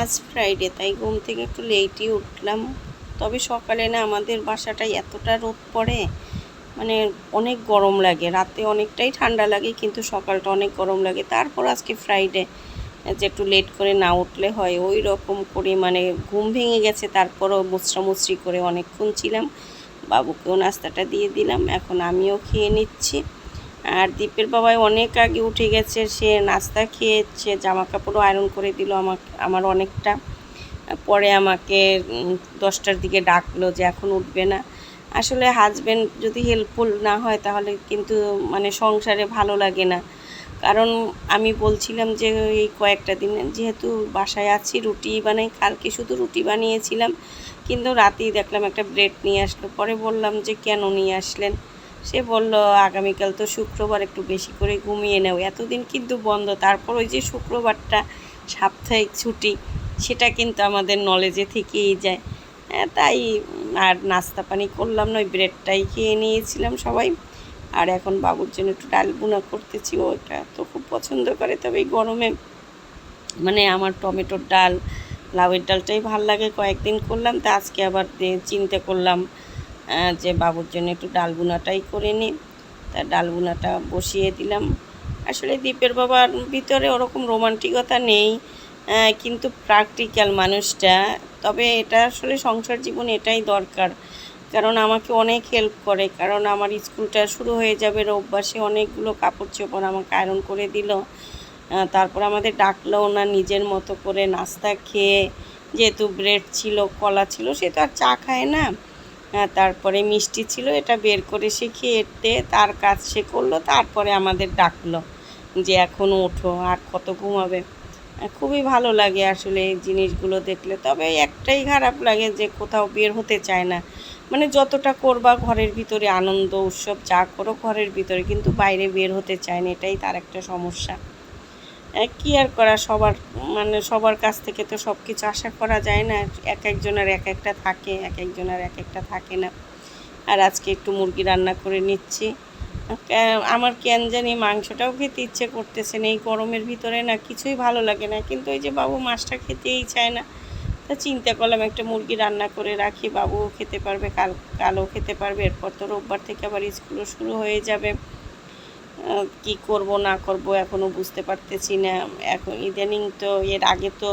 আজ ফ্রাইডে তাই ঘুম থেকে একটু লেটই উঠলাম। তবে সকালে না আমাদের বাসাটায় এতটা রোদ পড়ে মানে অনেক গরম লাগে। রাতে অনেকটাই ঠান্ডা লাগে, কিন্তু সকালটা অনেক গরম লাগে। তারপর আজকে ফ্রাইডে যে একটু লেট করে না উঠলে হয়, ওই রকম করে মানে ঘুম ভেঙে গেছে। তারপরও মুচড়ামুচড়ি করে অনেকক্ষণ ছিলাম। বাবুকেও নাস্তাটা দিয়ে দিলাম। এখন আমিও খেয়ে নিচ্ছি। আর দীপের বাবাই অনেক আগে উঠে গেছে, সে নাস্তা খেয়েছে জামা কাপড়ও আয়রন করে দিল আমাকে, আমার অনেকটা। পরে আমাকে দশটার দিকে ডাকলো যে এখন উঠবে না। আসলে হাজব্যান্ড যদি হেল্পফুল না হয় তাহলে কিন্তু মানে সংসারে ভালো লাগে না। কারণ আমি বলছিলাম যে এই কয়েকটা দিন যেহেতু বাসায় আছি, রুটি বানাই, কালকে শুধু রুটি বানিয়েছিলাম। কিন্তু রাতেই দেখলাম একটা ব্রেড নিয়ে আসলো। পরে বললাম যে কেন নিয়ে আসলেন? সে বলল আগামীকাল তো শুক্রবার একটু বেশি করে ঘুমিয়ে নেও। এতদিন কিন্তু বন্ধ তারপর ওই যে শুক্রবারটা সাপ্তাহিক ছুটি সেটা কিন্তু আমাদের নলেজে থেকেই যায়। হ্যাঁ, তাই আর নাস্তা পানি করলাম না ওই ব্রেডটাই খেয়ে নিয়েছিলাম সবাই। আর এখন বাবুর জন্য একটু ডাল বুনা করতেছি ওটা তো খুব পছন্দ করে তবে এই গরমে মানে আমার টমেটোর ডাল লাউয়ের ডালটাই ভালো লাগে কয়েকদিন করলাম তা আজকে আবার চিন্তা করলাম যে বাবুর জন্য একটু ডাল বুনাটাই করে নিই তা ডাল বুনাটা বসিয়ে দিলাম। আসলে দীপের বাবার ভিতরে ওরকম রোমান্টিকতা নেই কিন্তু প্র্যাকটিক্যাল মানুষটা। তবে এটা আসলে সংসার জীবন এটাই দরকার। কারণ আমাকে অনেক হেল্প করে। কারণ আমার স্কুলটা শুরু হয়ে যাবে রোববার সে অনেকগুলো কাপড় চোপড় আমাকে আয়রন করে দিল। তারপর আমাদের ডাকলো না নিজের মতো করে নাস্তা খেয়ে। যেহেতু ব্রেড ছিল, কলা ছিল, সে তো আর চা খায় না। তারপরে মিষ্টি ছিল, এটা বের করে সে খেতে, তার কাজ সে করল, তারপরে আমাদের ডাকলো যে এখন ওঠো, আর কত ঘুমাবে। খুবই ভালো লাগে আসলে এই জিনিসগুলো দেখলে। তবে একটাই খারাপ লাগে যে কোথাও বের হতে চায় না। মানে যতটা করবা ঘরের ভিতরে আনন্দ, উৎসব, যা করো ঘরের ভিতরে, কিন্তু বাইরে বের হতে চায় না, এটাই তার একটা সমস্যা। কি আর করা? সবার মানে সবার কাছ থেকে তো সব কিছু আশা করা যায় না। এক একজনের এক একটা থাকে, এক একজনের এক একটা থাকে না। আর আজকে একটু মুরগি রান্না করে নিচ্ছি। আমার কেন জানি মাংসটাও খেতে ইচ্ছে করতেছে না। এই গরমের ভিতরে না কিছুই ভালো লাগে না। কিন্তু ওই যে বাবু মাছটা খেতেই চায় না। তা চিন্তা করলাম একটা মুরগি রান্না করে রাখি। বাবুও খেতে পারবে, কাল, কালও খেতে পারবে। এরপর তো রোববার থেকে আবার স্কুলও শুরু হয়ে যাবে। কি করব, না করব এখনও বুঝতে পারতেছি না। এখন ইদানিং তো এর আগে তো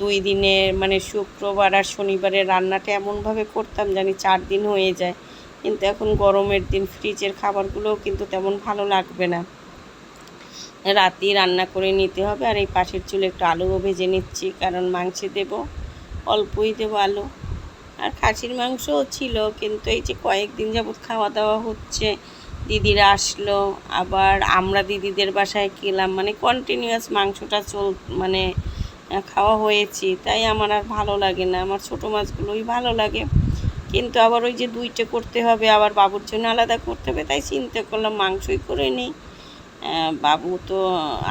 দুই দিনে মানে শুক্রবার আর শনিবারের রান্নাটা এমনভাবে করতাম জানি চার দিন হয়ে যায়। কিন্তু এখন গরমের দিন ফ্রিজের খাবারগুলোও কিন্তু তেমন ভালো লাগবে না। রাতেই রান্না করে নিতে হবে আর এই পাশের চুলে একটু আলুও ভেজে নিচ্ছি, কারণ মাংসে দেব, অল্পই দেবো আলু। আর খাসির মাংসও ছিল, কিন্তু এই যে কয়েকদিন যাবৎ খাওয়া দাওয়া হচ্ছে দিদিরা আসলো, আবার আমরা দিদিদের বাসায় খেলাম মানে কন্টিনিউয়াস মাংসটা চল মানে খাওয়া হয়েছে। তাই আমার আর ভালো লাগে না। আমার ছোটো মাছগুলোই ভালো লাগে। কিন্তু আবার ওই যে দুইটা করতে হবে, আবার বাবুর জন্য আলাদা করতে হবে, তাই চিন্তা করলাম মাংসই করে নিই। বাবু তো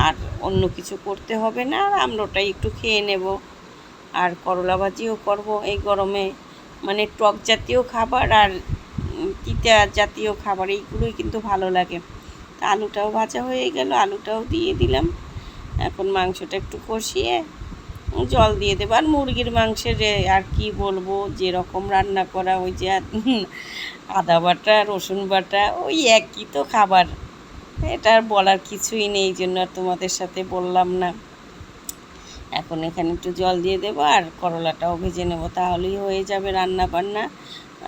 আর অন্য কিছু করতে হবে না, আর আমরা ওটাই একটু খেয়ে নেব। আর করলা ভাজিও করব এই গরমে। মানে টক জাতীয় খাবার আর তিতা জাতীয় খাবার, এইগুলোই কিন্তু ভালো লাগে। তা আলুটাও ভাজা হয়ে গেল, আলুটাও দিয়ে দিলাম। এখন মাংসটা একটু কষিয়ে জল দিয়ে দেবো। আর মুরগির মাংসের আর কি বলব, যেরকম রান্না করা ওই যে আদা বাটা, রসুন বাটা, ওই একই তো খাবার। এটা আর বলার কিছুই নেই, এই জন্য আর তোমাদের সাথে বললাম না। এখন এখানে একটু জল দিয়ে দেবো, আর করলাটাও ভেজে নেব, তাহলেই হয়ে যাবে রান্না বান্না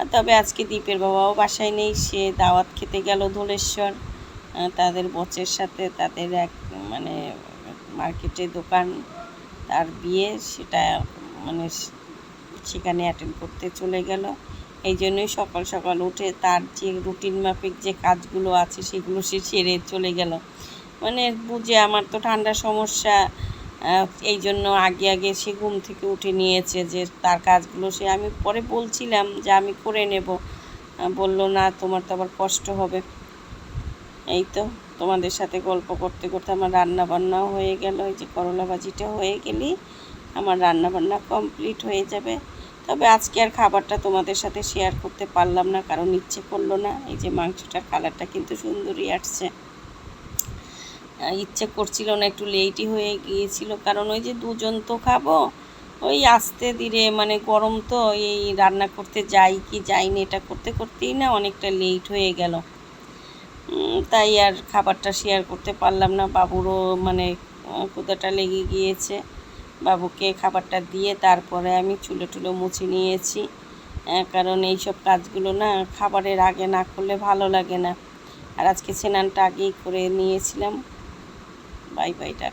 তবে আজকে দ্বীপের বাবাও বাসায় নেই। সে দাওয়াত খেতে গেল ধলেশ্বর। তাদের বচের সাথে তাদের এক মানে মার্কেটে দোকান, তার বিয়ে সেটা মানে সেখানে অ্যাটেন্ড করতে চলে গেল। এই জন্যই সকাল সকাল উঠে তার যে রুটিন মাফিক যে কাজগুলো আছে সেগুলো সে সেরে চলে গেল। মানে বুঝে আমার তো ঠান্ডার সমস্যা। এই জন্য আগে আগে সে ঘুম থেকে উঠে নিয়েছে যে তার কাজগুলো সে আমি পরে বলছিলাম যে আমি করে নেব। বলল, না, তোমার তো আবার কষ্ট হবে। এই তো তোমাদের সাথে গল্প করতে করতে আমার রান্না বান্নাও হয়ে গেল। এই যে করলা ভাজিটা হয়ে গেলেই আমার রান্না বান্না কমপ্লিট হয়ে যাবে। তবে আজকে আর খাবারটা তোমাদের সাথে শেয়ার করতে পারলাম না, কারণ ইচ্ছে করল না। এই যে মাংসটার কালারটা কিন্তু সুন্দরই আসছে। ইচ্ছে করছিল না একটু লেটই হয়ে গিয়েছিল। কারণ ওই যে দুজন তো খাব ওই আস্তে ধীরে মানে গরম তো এই রান্না করতে যাই কি যাই না এটা করতে করতেই না অনেকটা লেট হয়ে গেল। তাই আর খাবারটা শেয়ার করতে পারলাম না। বাবুরও মানে আহ, লেগে গিয়েছে। বাবুকে খাবারটা দিয়ে তারপরে আমি চুলো টুলো মুছে নিয়েছি। কারণ এইসব কাজগুলো না খাবারের আগে না করলে ভালো লাগে না। আর আজকে স্নানটা আগেই করে নিয়েছিলাম। Bye bye Tata